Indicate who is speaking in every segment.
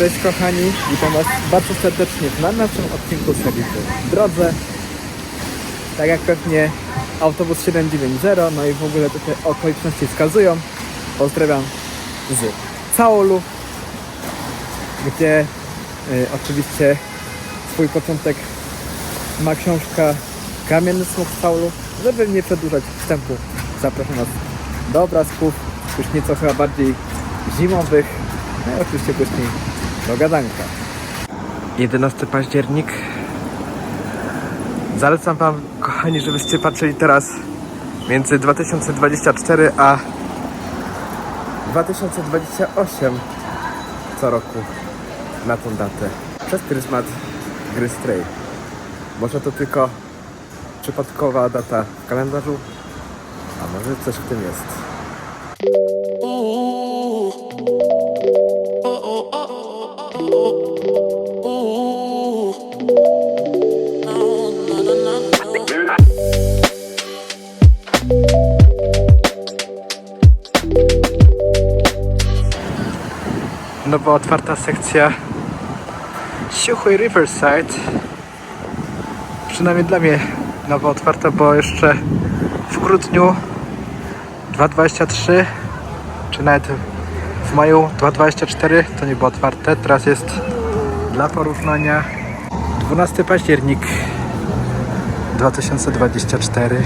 Speaker 1: Cześć kochani, witam Was bardzo serdecznie na naszym odcinku serii w drodze. Tak jak pewnie autobus 790, no i w ogóle tutaj okoliczności wskazują. Pozdrawiam z Caolu, gdzie y, oczywiście swój początek ma książka Kamienny Smok z Caolu. Żeby nie przedłużać wstępu, zapraszam Was do obrazków, już nieco chyba bardziej zimowych, no i oczywiście później do gadanka. 11 październik. Zalecam Wam, kochani, żebyście patrzyli teraz między 2024 a 2028 co roku na tą datę. Przez pryzmat gry Stray. Może to tylko przypadkowa data w kalendarzu, a może coś w tym jest. Nowo otwarta sekcja Siuchui Riverside. Przynajmniej dla mnie nowo otwarta, bo jeszcze w grudniu 2.23 czy nawet w maju 2.24 to nie było otwarte. Teraz jest dla porównania 12 październik 2024.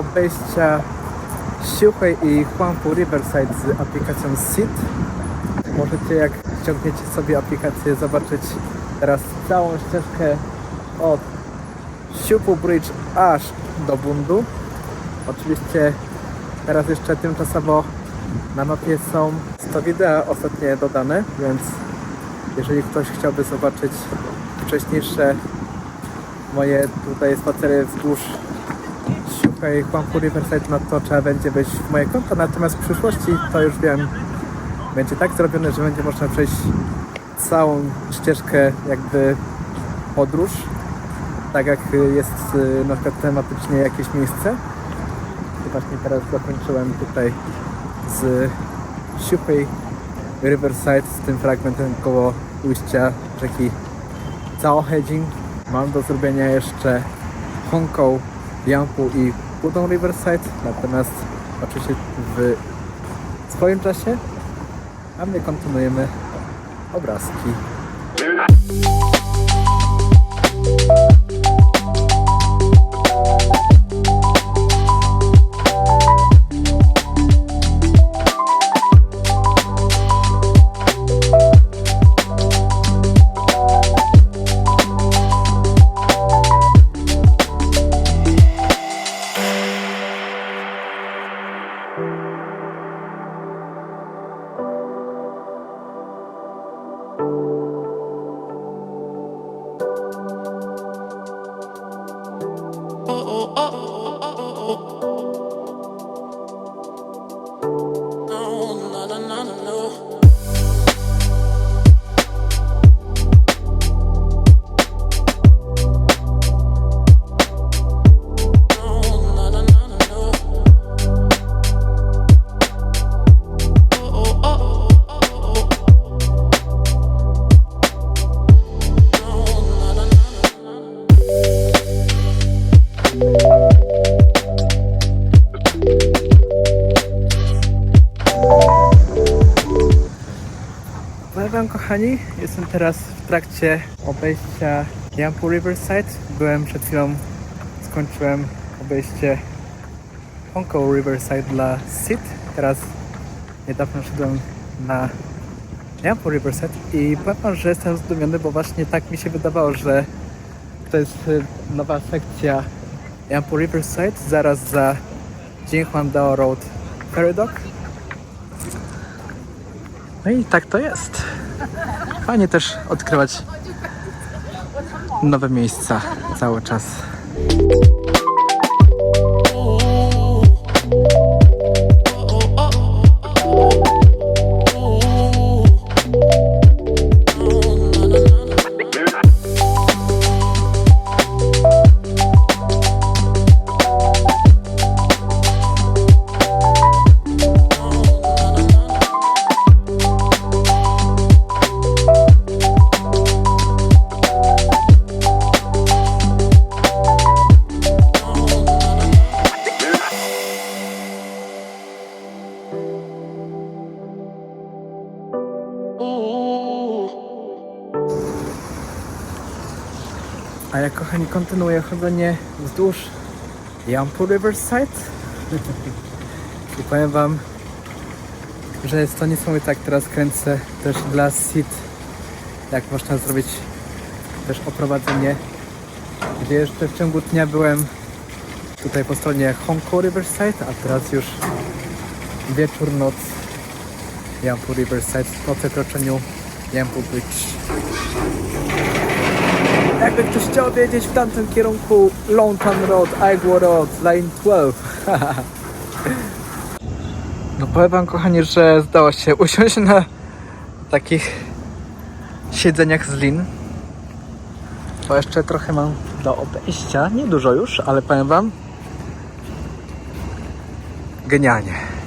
Speaker 1: obejścia Siuchej i Huangpu Riverside z aplikacją SIT. Możecie, jak ściągniecie sobie aplikację, zobaczyć teraz całą ścieżkę od Siupu Bridge aż do Bundu. Oczywiście teraz jeszcze tymczasowo na mapie są 100 wideo ostatnie dodane, więc jeżeli ktoś chciałby zobaczyć wcześniejsze moje tutaj spacery wzdłuż Siuchej Huangpu Riverside, no to trzeba będzie wejść w moje konto, natomiast w przyszłości to już wiem, będzie tak zrobione, że będzie można przejść całą ścieżkę jakby podróż, tak jak jest y, na przykład tematycznie jakieś miejsce. Właśnie teraz zakończyłem tutaj z Siuchej Riverside z tym fragmentem koło ujścia rzeki Caohejing. Mam do zrobienia jeszcze Hongkou, Yangpu i Pudong Riverside, natomiast oczywiście w swoim czasie, a my kontynuujemy obrazki. Kochani, jestem teraz w trakcie obejścia Yampu Riverside. Byłem przed chwilą, skończyłem obejście Hongkou Riverside dla SIT. Teraz niedawno szedłem na Yampu Riverside i powiem że jestem zdumiony, bo właśnie tak mi się wydawało, że to jest y, nowa sekcja Yampu Riverside, zaraz za Jinghuangdao Road Dock. No i tak to jest. Fajnie też odkrywać nowe miejsca cały czas. Kochani kontynuuję chodzenie wzdłuż Yampu Riverside. I powiem wam, że jest to niesamowite, jak teraz kręcę też dla SIT, jak można zrobić też oprowadzenie, gdzie jeszcze w ciągu dnia byłem tutaj po stronie Honko Riverside, a teraz już wieczór, noc Yampu Riverside po przekroczeniu Yampu Bridge. Jakby ktoś chciał wiedzieć w tamtym kierunku Longtown Road, Igwa Road, Line 12. no powiem wam kochani, że zdało się usiąść na takich siedzeniach z lin. To jeszcze trochę mam do obejścia, nie dużo już, ale powiem wam genialnie.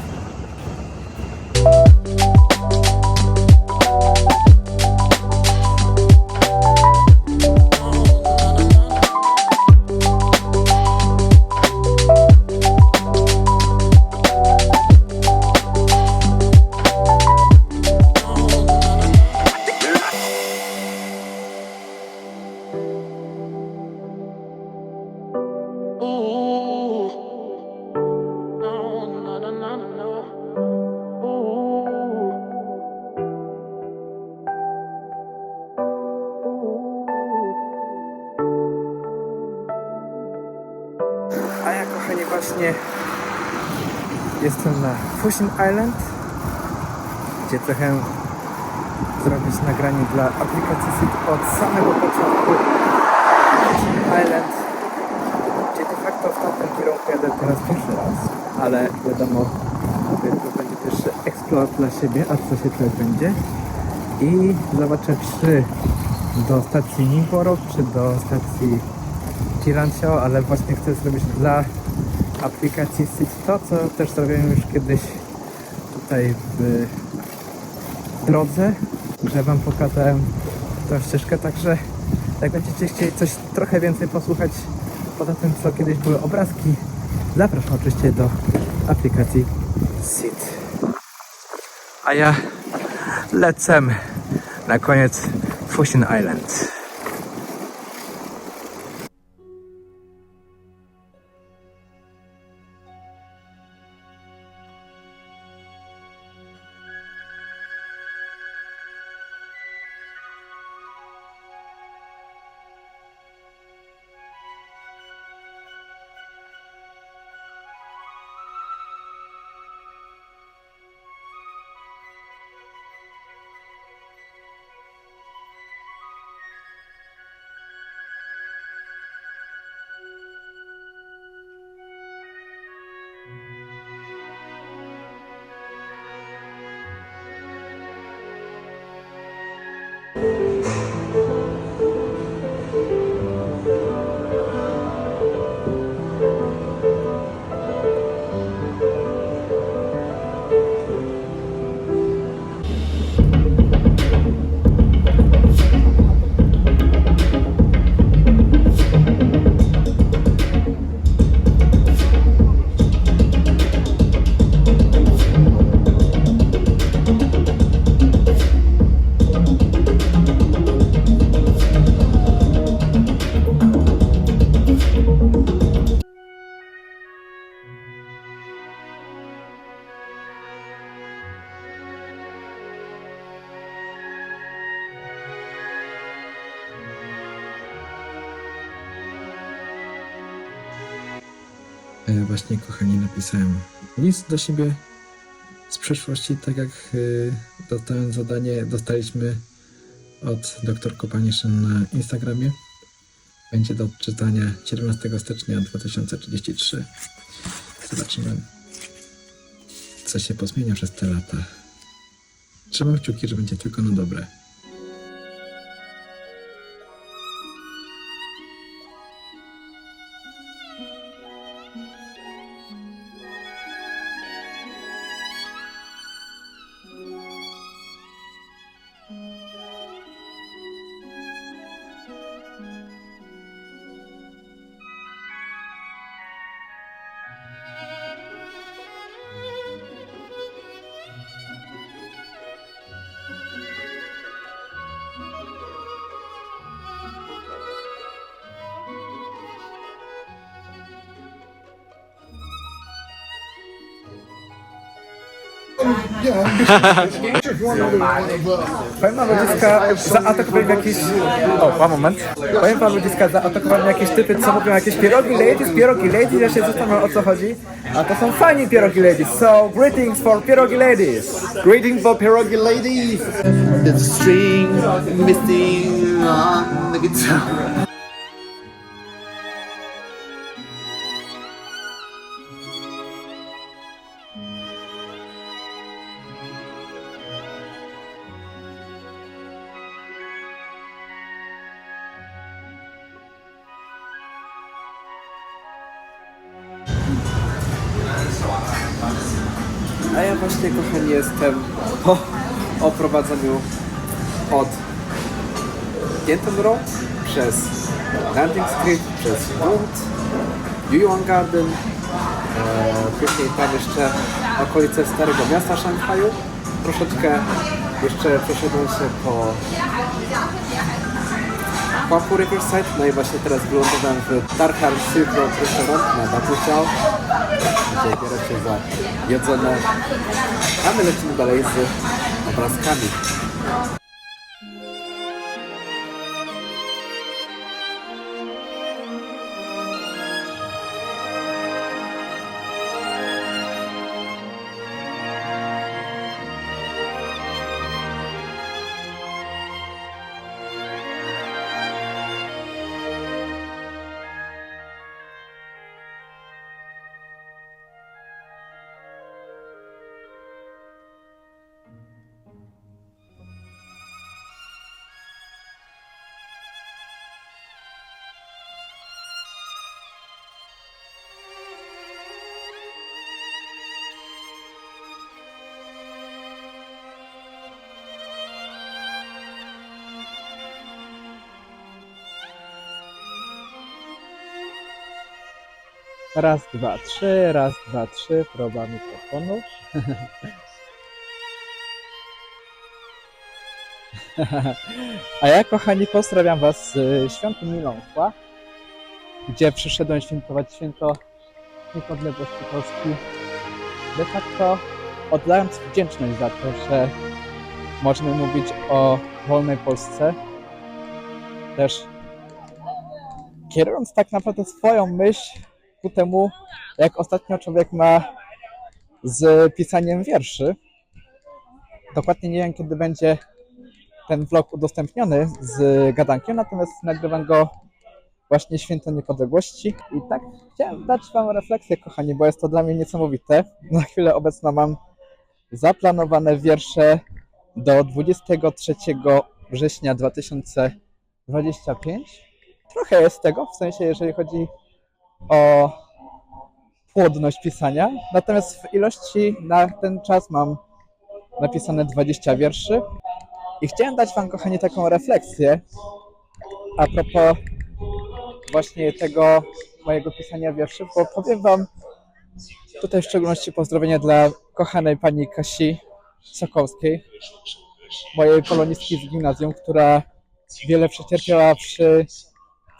Speaker 1: Fishing Island, gdzie trochę zrobić nagranie dla aplikacji SIT od samego początku. Fishing Island, gdzie de facto w tamtym kierunku jadę teraz pierwszy raz, ale wiadomo, to będzie też eksplor dla siebie, a co się tutaj będzie. I zobaczę czy do stacji Ningbo czy do stacji Kirancio, ale właśnie chcę zrobić dla aplikacji SIT to, co też zrobiłem już kiedyś tutaj w drodze, że Wam pokazałem tą ścieżkę, także jak będziecie chcieli coś trochę więcej posłuchać poza tym, co kiedyś były obrazki, zapraszam oczywiście do aplikacji SIT. A ja lecę na koniec Fusion Island. Właśnie, kochani, napisałem list do siebie z przeszłości, tak jak dostałem zadanie, dostaliśmy od dr Kopaniszyn na Instagramie. Będzie do odczytania 17 stycznia 2033. Zobaczymy, co się pozmienia przez te lata. Trzymam kciuki, że będzie tylko na dobre. Powiem wam ludziska, zaatakowali jakieś... O, one moment. Powiem wam ludziska, zaatakowali jakieś typy, co mówią jakieś pierogi ladies, pierogi ladies, ja się zastanawiam o co chodzi. A to są fajni pierogi ladies, so greetings for pierogi ladies.
Speaker 2: Greeting for pierogi ladies. The string missing on the guitar.
Speaker 1: A ja właśnie, kochani, jestem po oprowadzeniu od Road przez Landing Street, przez Wood, Yuan Garden, e, później tam jeszcze okolice Starego Miasta Szanghaju. Troszeczkę jeszcze przeszedłem się po Huangpu Riverside, no i właśnie teraz wylądowałem w Tarkar Road Restaurant na Bakuciao biorę się za jedzone, a my lecimy dalej z obrazkami.
Speaker 3: Raz, dwa, trzy, raz, dwa, trzy, próba mikrofonu. A ja, kochani, pozdrawiam Was z świątyni Miląkła, gdzie przyszedłem świętować święto niepodległości Polski. De facto oddając wdzięczność za to, że możemy mówić o wolnej Polsce. Też kierując tak naprawdę swoją myśl ku temu, jak ostatnio człowiek ma z pisaniem wierszy. Dokładnie nie wiem, kiedy będzie ten vlog udostępniony z gadankiem, natomiast nagrywam go właśnie święto niepodległości. I tak chciałem dać Wam refleksję, kochani, bo jest to dla mnie niesamowite. Na chwilę obecną mam zaplanowane wiersze do 23 września 2025. Trochę jest tego, w sensie jeżeli chodzi o płodność pisania. Natomiast w ilości na ten czas mam napisane 20 wierszy. I chciałem dać Wam, kochani, taką refleksję a propos właśnie tego mojego pisania wierszy, bo powiem Wam tutaj w szczególności pozdrowienia dla kochanej pani Kasi Sokowskiej, mojej polonistki z gimnazjum, która wiele przecierpiała przy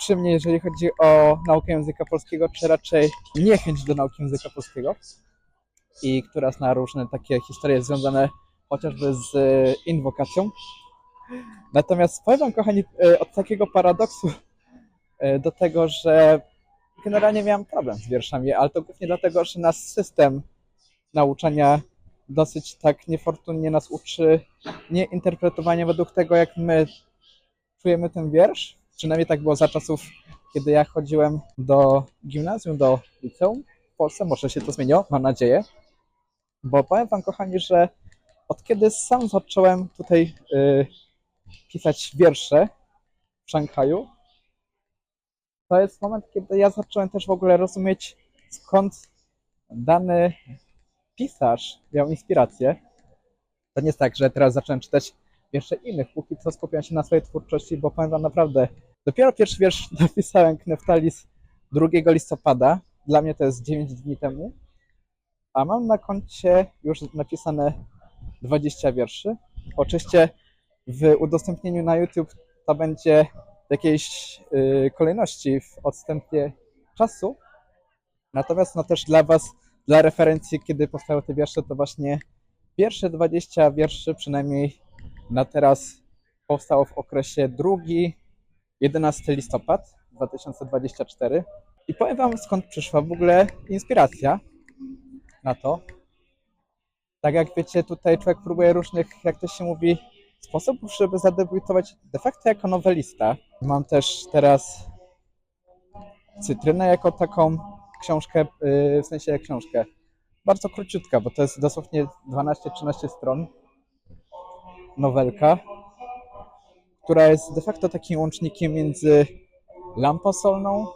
Speaker 3: przy mnie, jeżeli chodzi o naukę języka polskiego, czy raczej niechęć do nauki języka polskiego i która zna różne takie historie związane chociażby z e, inwokacją. Natomiast powiem wam, kochani, e, od takiego paradoksu e, do tego, że generalnie miałem problem z wierszami, ale to głównie dlatego, że nasz system nauczania dosyć tak niefortunnie nas uczy nie interpretowania według tego, jak my czujemy ten wiersz, Przynajmniej tak było za czasów, kiedy ja chodziłem do gimnazjum, do liceum w Polsce. Może się to zmieniło, mam nadzieję. Bo powiem Wam, kochani, że od kiedy sam zacząłem tutaj y, pisać wiersze w Szanghaju, to jest moment, kiedy ja zacząłem też w ogóle rozumieć, skąd dany pisarz miał inspirację. To nie jest tak, że teraz zacząłem czytać jeszcze innych. Póki co skupiam się na swojej twórczości, bo wam naprawdę, dopiero pierwszy wiersz napisałem Kneftalis 2 listopada. Dla mnie to jest 9 dni temu. A mam na koncie już napisane 20 wierszy. Oczywiście w udostępnieniu na YouTube to będzie w jakiejś yy, kolejności w odstępie czasu. Natomiast no też dla Was, dla referencji, kiedy powstały te wiersze, to właśnie Pierwsze 20 wierszy przynajmniej na teraz powstało w okresie 2-11 listopad 2024. I powiem Wam skąd przyszła w ogóle inspiracja na to. Tak jak wiecie, tutaj człowiek próbuje różnych, jak to się mówi, sposobów, żeby zadebiutować de facto jako nowelista. Mam też teraz Cytrynę jako taką książkę, yy, w sensie książkę, bardzo króciutka, bo to jest dosłownie 12-13 stron. Nowelka, która jest de facto takim łącznikiem między lampą solną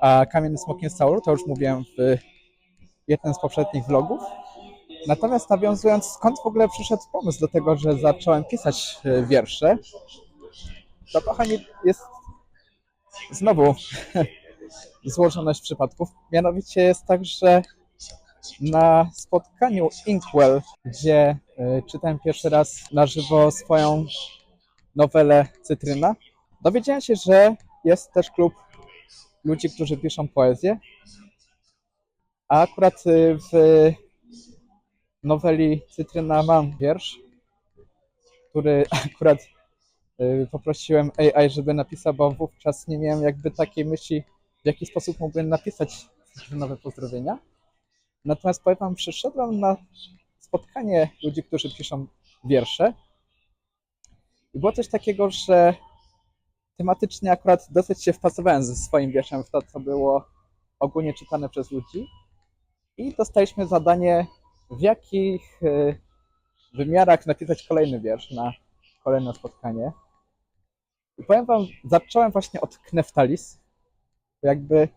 Speaker 3: a kamiennym smokiem Saur. To już mówiłem w jednym z poprzednich vlogów. Natomiast nawiązując, skąd w ogóle przyszedł pomysł do tego, że zacząłem pisać e, wiersze, to kochani, jest znowu złożoność przypadków. Mianowicie jest tak, że na spotkaniu Inkwell, gdzie y, czytałem pierwszy raz na żywo swoją nowelę Cytryna, dowiedziałem się, że jest też klub ludzi, którzy piszą poezję. A akurat y, w noweli Cytryna mam wiersz, który akurat y, poprosiłem AI, żeby napisał, bo wówczas nie miałem jakby takiej myśli, w jaki sposób mógłbym napisać nowe pozdrowienia. Natomiast powiem wam, przyszedłem na spotkanie ludzi, którzy piszą wiersze. I było coś takiego, że tematycznie akurat dosyć się wpasowałem ze swoim wierszem w to, co było ogólnie czytane przez ludzi. I dostaliśmy zadanie, w jakich y, wymiarach napisać kolejny wiersz na kolejne spotkanie. I powiem wam, zacząłem właśnie od Kneftalis. Jakby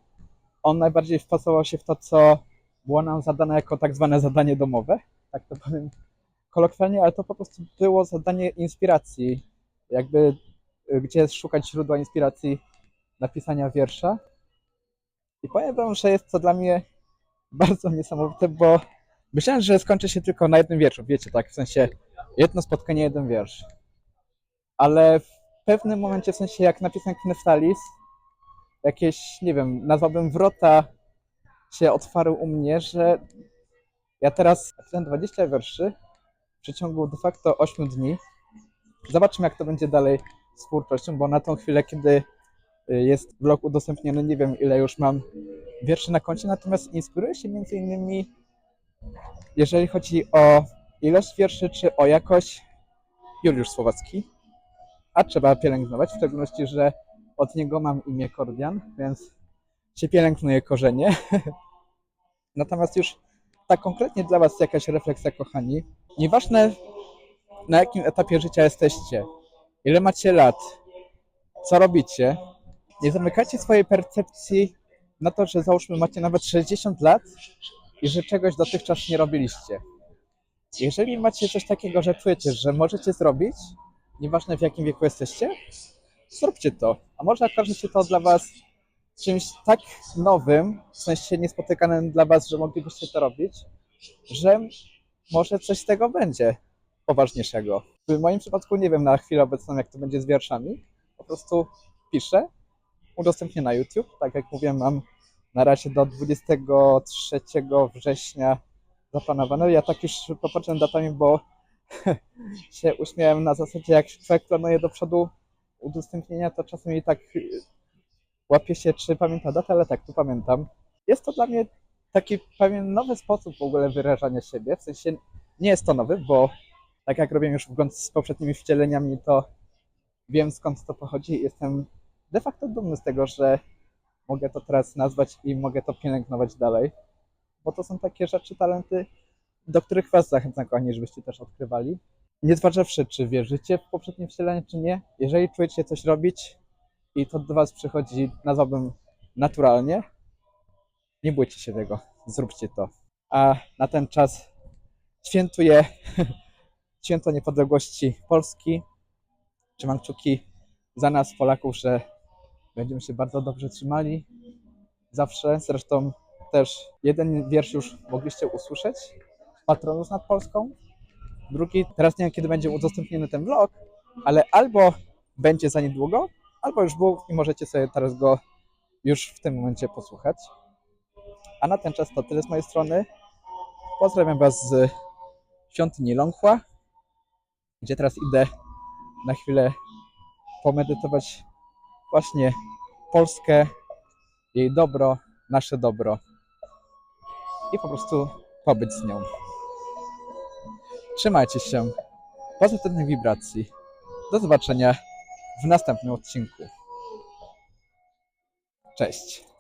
Speaker 3: on najbardziej wpasował się w to, co było nam zadane jako tak zwane zadanie domowe, tak to powiem kolokwialnie, ale to po prostu było zadanie inspiracji, jakby y, gdzie szukać źródła inspiracji napisania wiersza. I powiem wam, że jest to dla mnie bardzo niesamowite, bo myślałem, że skończy się tylko na jednym wierszu, wiecie, tak, w sensie jedno spotkanie, jeden wiersz. Ale w pewnym momencie, w sensie jak napisałem Kneftalis, jakieś, nie wiem, nazwałbym wrota się otwarły u mnie, że ja teraz napisałem 20 wierszy w przeciągu de facto 8 dni. Zobaczymy, jak to będzie dalej z twórczością, bo na tą chwilę, kiedy y, jest vlog udostępniony, nie wiem, ile już mam wierszy na koncie, natomiast inspiruję się między innymi, jeżeli chodzi o ilość wierszy, czy o jakość, Juliusz Słowacki, a trzeba pielęgnować, w szczególności, że od niego mam imię Kordian, więc się pielęgnuje korzenie. Natomiast już tak konkretnie dla Was jakaś refleksja, kochani. Nieważne na jakim etapie życia jesteście, ile macie lat, co robicie, nie zamykajcie swojej percepcji na to, że załóżmy macie nawet 60 lat i że czegoś dotychczas nie robiliście. Jeżeli macie coś takiego, że czujecie, że możecie zrobić, nieważne w jakim wieku jesteście, zróbcie to. A może okaże się to dla Was czymś tak nowym, w sensie niespotykanym dla Was, że moglibyście to robić, że może coś z tego będzie poważniejszego. W moim przypadku nie wiem na chwilę obecną, jak to będzie z wierszami. Po prostu piszę, udostępnię na YouTube. Tak jak mówiłem, mam na razie do 23 września zaplanowane. Ja tak już popatrzę datami, bo się uśmiałem na zasadzie, jak człowiek planuje do przodu udostępnienia, to czasem tak łapie się, czy pamięta datę, ale tak, tu pamiętam. Jest to dla mnie taki pewien nowy sposób w ogóle wyrażania siebie, w sensie nie jest to nowy, bo tak jak robię już wgląd z poprzednimi wcieleniami, to wiem skąd to pochodzi i jestem de facto dumny z tego, że mogę to teraz nazwać i mogę to pielęgnować dalej, bo to są takie rzeczy, talenty, do których Was zachęcam, kochani, żebyście też odkrywali. Nie zważywszy, czy wierzycie w poprzednie wcielenie, czy nie, jeżeli czujecie coś robić i to do Was przychodzi, nazwałbym naturalnie, nie bójcie się tego, zróbcie to. A na ten czas świętuję święto niepodległości Polski. Trzymam kciuki za nas, Polaków, że będziemy się bardzo dobrze trzymali. Zawsze. Zresztą też jeden wiersz już mogliście usłyszeć. Patronus nad Polską. Drugi, teraz nie wiem kiedy będzie udostępniony ten vlog, ale albo będzie za niedługo, albo już był i możecie sobie teraz go już w tym momencie posłuchać. A na ten czas to tyle z mojej strony. Pozdrawiam Was z świątyni Longhua, gdzie teraz idę na chwilę pomedytować właśnie Polskę, jej dobro, nasze dobro i po prostu pobyć z nią. Trzymajcie się. Pozytywnych wibracji. Do zobaczenia w następnym odcinku. Cześć.